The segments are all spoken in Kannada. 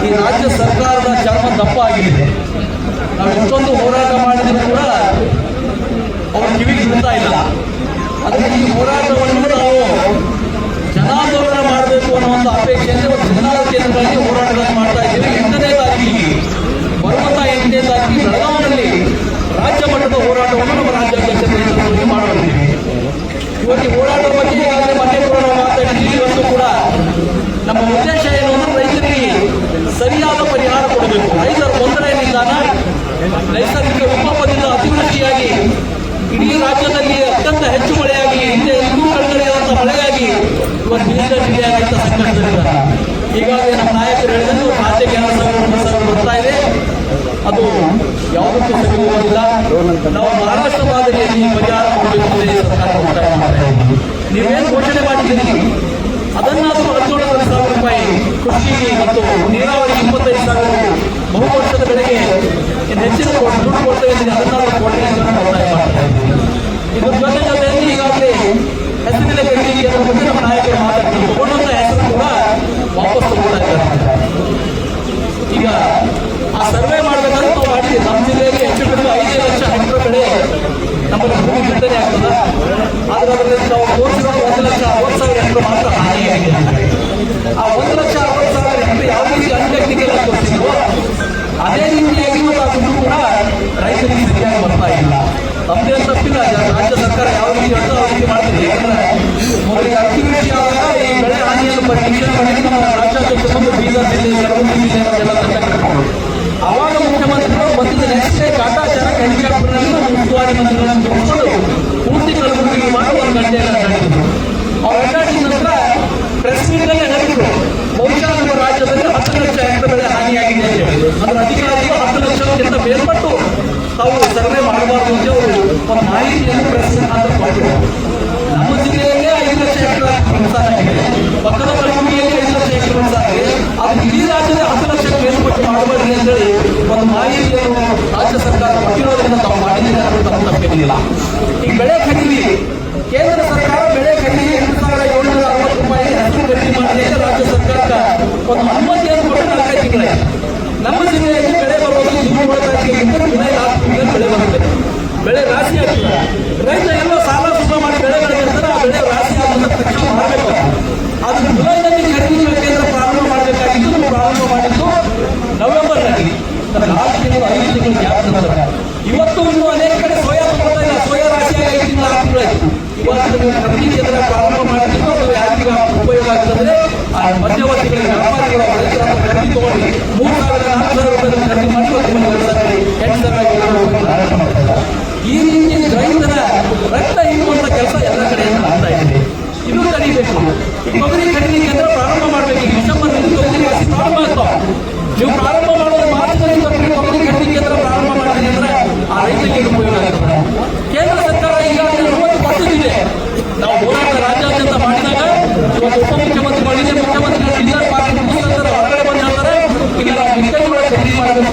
ಈ ರಾಜ್ಯ ಸರ್ಕಾರದ ಚರ್ಮ ದಪ್ಪ ಆಗಿದೆ. ನಾವು ಎಷ್ಟೊಂದು ಹೋರಾಟ ಮಾಡಿದ್ರು ಕೂಡ ಅವ್ರ ಕಿವಿಗೆ ಇಲ್ಲ. ಅದಕ್ಕೆ ಈ ಹೋರಾಟವನ್ನು ನಾವು ಜನಾಂದೋಲನ ಮಾಡಬೇಕು ಅನ್ನೋ ಒಂದು ಅಪೇಕ್ಷೆಯಿಂದ ಒಂದು ಜನರ ಕೇಂದ್ರಗಳಲ್ಲಿ ಹೋರಾಟಗಳನ್ನು ಮಾಡ್ತಾ ಇದ್ದೀವಿ ಎಂಟನೇ ತಾರೀಕಿಗೆ ಬರುವಂತ ಎಂಟನೇ ತಾರೀಕಿಗೆ ಬೆಳಗಾವಿಯಲ್ಲಿ ರಾಜ್ಯ ಮಟ್ಟದ ಹೋರಾಟವನ್ನು ನಮ್ಮ ರಾಜ್ಯಾಧ್ಯಕ್ಷರ ನೇತೃತ್ವದಲ್ಲಿ ಮಾಡಲಿದ್ದೀವಿ ಇವತ್ತು ಈ ಹೋರಾಟದ ಬಗ್ಗೆ ಈಗಾಗಲೇ ಮೊನ್ನೆ ಕೂಡ ನಾವು ಮಾತಾಡಿದ್ದೀವಿ ಇವತ್ತು ಕೂಡ ನಮ್ಮ ಉದ್ದೇಶ ಏನು ಅಂದ್ರೆ ರೈತರಿಗೆ ಸರಿಯಾದ ಪರಿಹಾರ ಕೊಡಬೇಕು ರೈತರ ತೊಂದರೆ ನಿಧಾನ ನೈಸರ್ಗಿಕ ವಿಕೋಪದಿಂದ ಅತಿವೃಷ್ಟಿಯಾಗಿ ಇಡೀ ರಾಜ್ಯದಲ್ಲಿ ಅತ್ಯಂತ ಹೆಚ್ಚು ಮಳೆಯಾಗಿ, ಹಿಂದೆ ಇನ್ನೂ ಕಡಿಮೆಯಾದಂಥ ಮಳೆಯಾಗಿ ಇವತ್ತು ಬೀದರ್ ಜಿಲ್ಲೆಯ ರೈತ ಸಂಕಷ್ಟದಲ್ಲಿದ್ದಾರೆ ಈಗಾಗಲೇ ನಮ್ಮ ನಾಯಕರು ಹೇಳಿದ್ರು ಸಾವಿರ ಮೂರು ಬರ್ತಾ ಇದೆ. ಅದು ಯಾವುದಕ್ಕೂ ಸಿಗುವುದಿಲ್ಲ ನಾವು ಮಹಾರಾಷ್ಟ್ರ ಮಾದರಿಯಲ್ಲಿ ಈ ಸರ್ಕಾರ ನೀವೇನು ಘೋಷಣೆ ಮಾಡಿದ್ದೀರಿ? ಅದನ್ನಾದರೂ ಹದಿನೇಳು ಸಾವಿರ ರೂಪಾಯಿ ಕೃಷಿಗೆ ಮತ್ತು ನೀರಾವರಿ ಇಪ್ಪತ್ತೈದು ಸಾವಿರ ಬಹು ವರ್ಷದ ಇನ್ನು ಹೆಚ್ಚಿನ ದುಡ್ಡು ಕೊಡ್ತೇವೆ ಅದನ್ನಾದರೂ ಕೊಡಿ ಅಂತ ನಾನು ಒತ್ತಾಯ ಮಾಡ್ತಾ ಇದ್ದೀನಿ ಇದ್ರ ಜೊತೆ ಜೊತೆಯಲ್ಲಿ ಈಗಾಗಲೇ ಹೆಸರಿನ ಕಡಿಮೆಗೆ ಬಗ್ಗೆ ನಮ್ಮ ನಾಯಕರು ಮಾತಾಡ್ತಾರೆ ತಗೊಂಡಂತ ಹೆಸರು ಕೂಡ ವಾಪಸ್ ತಗೊಳ್ತಾ ಇದ್ದಾರೆ ಈಗ ಆ ಸರ್ವೆ ಮಾಡಬೇಕಾದ್ರೆ ನಾವು ಮಾಡಿದ್ದೀವಿ ನಮ್ಮ ಜಿಲ್ಲೆಯಲ್ಲಿ ಹೆಚ್ಚು ಕಡಿಮೆ ಐದು ಲಕ್ಷ ಹೆಕ್ಟರ್ ಬೆಳೆ ನಮ್ಮಲ್ಲಿ ಭೂಮಿ ಬಿತ್ತನೆ ಆಗ್ತದ ಆದ್ರೆ ಅದರಲ್ಲಿ ನಾವು ತೋರಿಸಿರೋದು ಒಂದು ಲಕ್ಷ ಅರವತ್ತು ಸಾವಿರ ಹೆಕ್ಟರ್ ಮಾತ್ರ ಹಾನಿಯಾಗಿದೆ ಆ ಒಂದು ಲಕ್ಷ ಅರವತ್ತು ಸಾವಿರ ಹೆಕ್ಟರ್ ಯಾವ ರೀತಿ ಅನ್ಟೆಕ್ನಿಕಲ್ ತೋರಿಸಿದ್ವೋ ಅದೇ ರೀತಿಯಾಗಿ ಇವತ್ತು ಆ ದುಡ್ಡು ಕೂಡ ರೈತರಿಗೆ ಸರಿಯಾಗಿ ಬರ್ತಾ ಇಲ್ಲ ನಮ್ದೇನು ತಪ್ಪಿಲ್ಲ ಜ- ರಾಜ್ಯ ಸರ್ಕಾರ ಯಾವ ರೀತಿ ಹೇಳ್ತೋ ಆ ರೀತಿ ಮಾಡ್ತಿದೆ ಯಾಕಂದ್ರೆ ಮೊದಲಿಗೆ ಅತಿವೃಷ್ಟಿ ಆದಾಗ ಈ ಬೆಳೆ ಹಾನಿಯನ್ನು ಪರೀಕ್ಷೆ ಮಾಡಿ ನಮ್ಮ ರಾಜ್ಯಾಧ್ಯಕ್ಷ ಬಂದು ಬೀದರ್ ಜಿಲ್ಲೆ ಕಲಬುರಗಿ ಜಿಲ್ಲೆ ಎಲ್ಲ ತಂಡ ಅವಾಗ ಮುಖ್ಯಮಂತ್ರಿಗಳು ಬಂದಿದ್ದ ನೆಕ್ಸ್ಟ್ ಡೇ ಕಾಟಾಚಾರ ಹೆಲಿಕಾಪ್ಟರ್ನಲ್ಲಿ ನಮ್ಮ ಉಸ್ತುವಾರಿ ಮಂತ್ರಿಗಳನ್ನು ತಗೊಂಡು ಪೂರ್ತಿ ಕಲಬುರಗಿ ಮಾಡಿ ಒಂದು ಗಂಟೆಯನ್ನು ನಡೆಸಿದ್ರು ಅವ್ರು ಅಡ್ಡಾಡಿದ ನಂತರ ಪ್ರೆಸ್ ಮೀಟ್ನಲ್ಲಿ ಹೇಳಿದ್ರು ಬಹುಶಃ ನಮ್ಮ ರಾಜ್ಯದಲ್ಲಿ ಹತ್ತು ಲಕ್ಷ ಹೆಕ್ಟರ್ ಬೆಳೆ ಹಾನಿಯಾಗಿದೆ ಅಂತ ಹೇಳಿದ್ರು ಅದರ ಅಧಿಕಾರಿಗಳು ಹತ್ತು ಲಕ್ಷಕ್ಕಿಂತ ಮೇಲ್ಪಟ್ಟು ತಾವು ಸರ್ವೆ ಮಾಡಬಾರ್ದು ಅಂತ ಅವರು ಒಂದು ಮಾಹಿತಿಯನ್ನು ಪ್ರೆಸ್ ಮುಖಾಂತರ ಕೊಟ್ಟರು ನಮ್ಮ ಜಿಲ್ಲೆಯಲ್ಲೇ ಐದು ಲಕ್ಷ ಹೆಕ್ಟರ್ ನುಕ್ಸಾನ್ ಆಗಿದೆ ಪಕ್ಕದ ಕಲಬುರಗಿಯಲ್ಲಿ ಐದು ಲಕ್ಷ ಹೆಕ್ಟರ್ ನುಕ್ಸಾನ್ ಆಗಿದೆ ಅದು ಇಡೀ ರಾಜ್ಯದ ಹತ್ತು ಲಕ್ಷ ಮಾಡಬೇಡಿ ಅಂತೇಳಿ ಒಂದು ಮಾಹಿತಿಯನ್ನು ರಾಜ್ಯ ಸರ್ಕಾರ ಕೊಟ್ಟಿರೋದ್ರಿಂದ ತಾವು ಮಾಡಿದ್ದೀರಿ ಅನ್ನೋದು ತಮ್ಮ ತಪ್ಪೇನಿಲ್ಲ ಈಗ ಬೆಳೆ ಖರೀದಿ ಕೇಂದ್ರ ಸರ್ಕಾರ ಬೆಳೆ ಖರೀದಿ ಎರಡು ಸಾವಿರದ ಏಳ್ನೂರ ಅರವತ್ತು ರೂಪಾಯಿ ಹೆಸರು ಖರೀದಿ ಮಾಡಿದೆ ಅಂತ ರಾಜ್ಯ ಸರ್ಕಾರಕ್ಕೆ ಒಂದು ಅನುಮತಿಯನ್ನು ಕೊಟ್ಟು ನಾಲ್ಕೈದು ತಿಂಗಳಾಯಿತು ನಮ್ಮ ಜಿಲ್ಲೆಯಲ್ಲಿ ಬೆಳೆ ಬರೋದು ಜೂನ್ ಜುಲೈ ಲಾಸ್ಟ್ ಬೆಳೆ ಬರುತ್ತೆ ಬೆಳೆ ರಾಶಿ ಆಗ್ತದೆ ರೈತ ಎಲ್ಲೋ ಸಾಲ ಸುತ್ತ ಮಾಡಿ ಬೆಳೆ ಬೆಳೆದಿರ್ತಾರೆ ಆ ಬೆಳೆ ರಾಶಿ ಆದ ತಕ್ಷಣ ಮಾಡಬೇಕು ಅದು ಜುಲೈನಲ್ಲಿ ಖರೀದಿ ಕೇಂದ್ರ ಪ್ರಾರಂಭ ಮಾಡಬೇಕಾಗಿದ್ದು ನಾವು ಪ್ರಾರಂಭ ಮಾಡಿದ್ದು ನವೆಂಬರ್ನಲ್ಲಿ ನಾಲ್ಕು ತಿಂಗಳು ಐದು ತಿಂಗಳು ಗ್ಯಾಪ್ ನಂತರ ಇವತ್ತು ಇನ್ನೂ ಅನೇಕ ಕಡೆ ಸೋಯಾ ತಗೊಳ್ತಾ ಇಲ್ಲ ಸೋಯಾ ರಾಶಿಯಾಗಿ ಐದು ತಿಂಗಳು ಆರು ಕೇಂದ್ರ ಪ್ರಾರಂಭ ಮಾಡಿದ್ದು ಅದು ಉಪಯೋಗ ಆಗ್ತದೆ. ಆ ಮಧ್ಯವರ್ತಿಗಳಿಗೆ ವ್ಯಾಪಾರಿಗಳ ತಗೊಂಡು ಮೂರು ಸಾವಿರ ನಾಲ್ಕು ಸಾವಿರ ರೂಪಾಯಿ ಖರೀದಿ ಮಾಡಿ.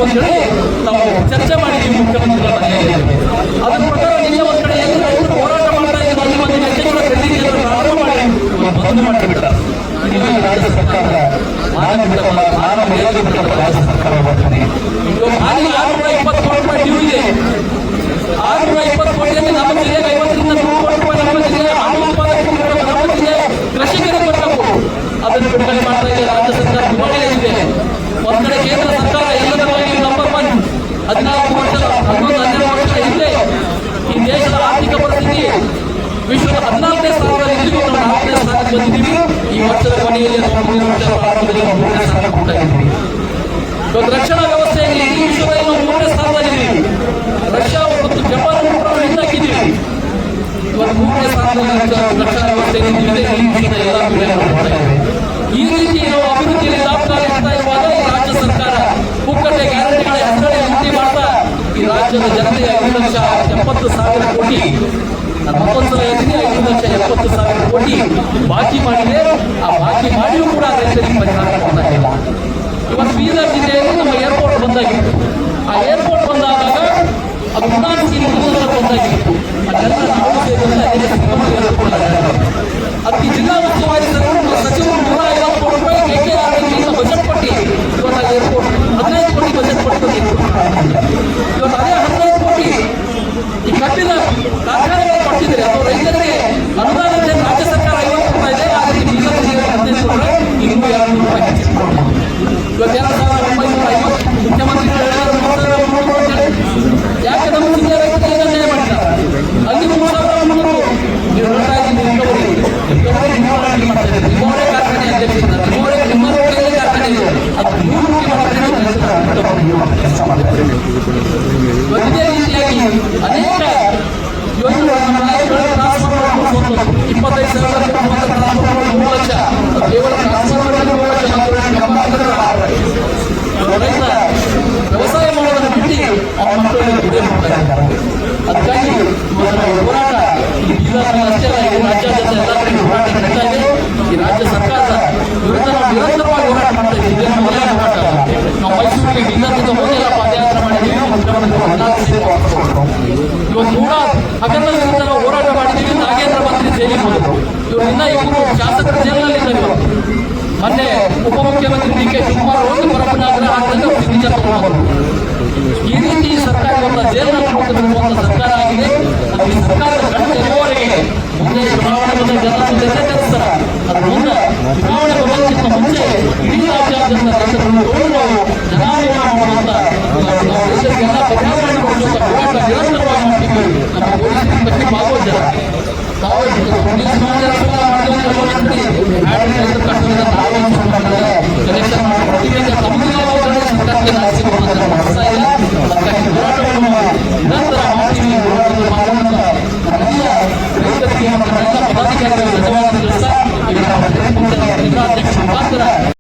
ನಾವು ಚರ್ಚೆ ಮಾಡಿದ್ದೀವಿ ಮುಖ್ಯಮಂತ್ರಿಗಳ ಮನೆಯಲ್ಲಿ ಅದ್ರ ಪ್ರಕಾರ ನಿನ್ನೆ ಒಂದ್ ಕಡೆ ಏನು ರೈತರು ಹೋರಾಟ ಮಾಡ್ತಾ ಇದ್ದಾರೆ ಅಲ್ಲಿ ಒಂದು ಖರೀದಿ ಕೇಂದ್ರ ಪ್ರಾರಂಭ ಮಾಡಿ ಬಂದ್ ಮಾಡಿಬಿಟ್ಟ. ಇದು ರಾಜ್ಯ ಸರ್ಕಾರದ ಮಾನವ ನಾನು ಮೇಲಾಗಿ ಬಿಟ್ಟ ರಾಜ್ಯ ಸರ್ಕಾರ ಬರ್ತಾನೆ ಹಾಗೆ ಆರುನೂರ ಇಪ್ಪತ್ತು ಕೋಟಿ ರೂಪಾಯಿ ಡ್ಯೂ ಇದೆ. ಆರುನೂರ ಇಪ್ಪತ್ತು ಕೋಟಿಯಲ್ಲಿ ನಮ್ಮ ಜಿಲ್ಲೆಗೆ ಐವತ್ತರಿಂದ ನೂರು ಹದಿನಾಲ್ಕನೇ ಸ್ಥಾನದಲ್ಲಿ ಇದ್ದೀವಿ ನಾವು ನಾಲ್ಕನೇ ಸ್ಥಾನಕ್ಕೆ ಬಂದಿದ್ದೀವಿ. ಈ ವರ್ಷದ ಕೊನೆಯಲ್ಲಿ ಮುಂದಿನ ವರ್ಷ ಪ್ರಾರಂಭದಲ್ಲಿ ಮೂರನೇ ಸ್ಥಾನ ಇದ್ದೀವಿ ಇವತ್ತು ರಕ್ಷಣಾ ವ್ಯವಸ್ಥೆಯಲ್ಲಿ ಇಡೀ ವಿಶ್ವದಲ್ಲಿ ನಾವು ಮೂರನೇ ಸ್ಥಾನದಲ್ಲಿದ್ದೀವಿ. ರಷ್ಯಾ ಮತ್ತು ಜಪಾನ್ ಕೂಡ ಹಿಂದಾಕಿದ್ದೀವಿ ಇವತ್ತು ಮೂರನೇ ಸ್ಥಾನದಲ್ಲಿ ರಕ್ಷ- ರಕ್ಷಣಾ ವ್ಯವಸ್ಥೆಯಲ್ಲಿ ಎಲ್ಲ ಬೆಲೆ ಮಾಡ್ತಾ ಇದ್ದೇವೆ. ಈ ರೀತಿ ನಾವು ಅಭಿವೃದ್ಧಿಯಲ್ಲಿ ಆಗ್ತಾ ಇರುವಾಗ ಈ ರಾಜ್ಯ ಸರ್ಕಾರ ಪುಕ್ಕಟ್ಟೆ ಗ್ಯಾರಂಟಿಗಳ ಹೆಸರೇ ವೃದ್ಧಿ ಮಾಡ್ತಾ ಈ ರಾಜ್ಯದ ಜನತೆಯ ಐದು ಲಕ್ಷ ಎಪ್ಪತ್ತು ಸಾವಿರ ಕೋಟಿ ಐದು ಲಕ್ಷ ಎಪ್ಪತ್ತು ಸಾವಿರ ಕೋಟಿ ಬಾಕಿ ಮಾಡಿದೆ ಆ ಬಾಕಿ ಮಾಡಿಯೂ ಕೂಡ ರೈತರಿಗೆ ಪರಿಹಾರ ಕೊಡ್ತಾ ಇವತ್ತು ಬೀದರ್ ಜಿಲ್ಲೆಯಲ್ಲಿ ನಮ್ಮ ಏರ್ಪೋರ್ಟ್ ಬಂದಾಗಿತ್ತು. ಆ ಏರ್ಪೋರ್ಟ್ ಬಂದಾದಾಗ ಅದು you know. ಇಡೀ ರಾಜ್ಯಾದ್ಯಂತ ಎಲ್ಲ ಕಡೆ ಹೋರಾಟ ಈ ರಾಜ್ಯ ಸರ್ಕಾರ ಹೋರಾಟ ಮಾಡ್ತಾ ಇದೇ. ನಮ್ಮ ಮೊದಲನೇ ಹೋರಾಟ. ನಾವು ಮೈಸೂರಿಗೆ ನಾವು ಹೋರಾಟ ನಾಗೇಂದ್ರ ಇವರು ಇನ್ನ ಇಬ್ಬರು ಶಾಸಕರು ಜೈಲಿನಲ್ಲಿ ಇದ್ದಾರೆ ಇವತ್ತು. ಮೊನ್ನೆ ಉಪಮುಖ್ಯಮಂತ್ರಿ ಡಿ ಕೆ ಶಿವಕುಮಾರ್ ತಗೊಂಡ್ರು ಈ ರೀತಿ ಸರ್ಕಾರ ಇವತ್ತು ಜೈಲಿನಲ್ಲಿ ಸರ್ಕಾರ ಆಗಿದೆ. ಇರುವವರೆಗೆ ಮುಂದೆ ಚುನಾವಣೆ ಬಂದ ಜನ ಜೊತೆ ಕರೆಸ್ತಾರ ಅದು ಮುಂದೆ ಚುನಾವಣೆ ಬರೋದಕ್ಕಿಂತ ಮುಂಚೆ ಇಡೀ ರಾಜ್ಯಾದ್ಯಂತ ರೈತರನ್ನು ತೋರು ನಾವು ಜನಾಂದೋಲನ ಮಾಡುವಂತ ನಾವು ರೈತರಿಗೆಲ್ಲ ಪರಿಹಾರ ಕೊಡುವಂತ ಹೋರಾಟ ನಿರಂತರವಾಗಿ ಮಾಡ್ತೀವಿ ನಮ್ಮ ಪೊಲೀಸ್ ಬಗ್ಗೆ ಭಾಗವಹಿಸ್ತಾರೆ ನಾವು ಪೊಲೀಸ್ ಮಾಡಿದ್ರೆ ಮಾಡಿದ್ರೆ ಕಷ್ಟದಿಂದ ನಾವು